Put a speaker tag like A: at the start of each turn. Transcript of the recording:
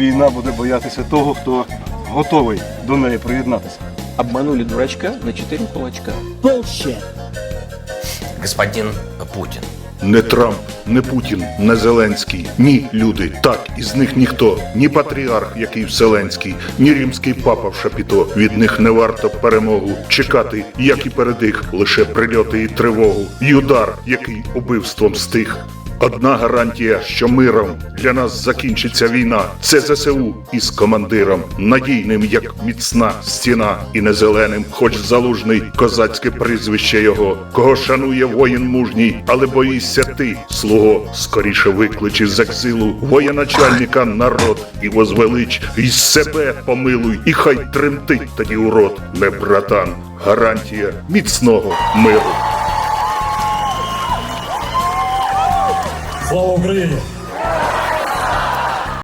A: війна буде боятися того, хто готовий до неї приєднатися.
B: Обманули дурачка на четыре кулачка.
C: Господин Путин.
D: Не Трамп, не Путін, не Зеленський. Ні, люди, так, із них ніхто. Ні патріарх, який Вселенський, ні римський папа в шапіто. Від них не варто перемогу чекати, як і перед їх, лише прильоти і тривогу. І удар, який убивством стих. Одна гарантія, що миром для нас закінчиться війна. Це ЗСУ із командиром, надійним, як міцна стіна, і не зеленим, хоч залужний козацьке прізвище його, кого шанує воїн мужній, але боїшся ти, слуго, скоріше виклич із екзилу воєначальника народ і возвелич, і себе помилуй, і хай тремтить тоді урод, не братан, гарантія міцного миру.
E: Слава Україні!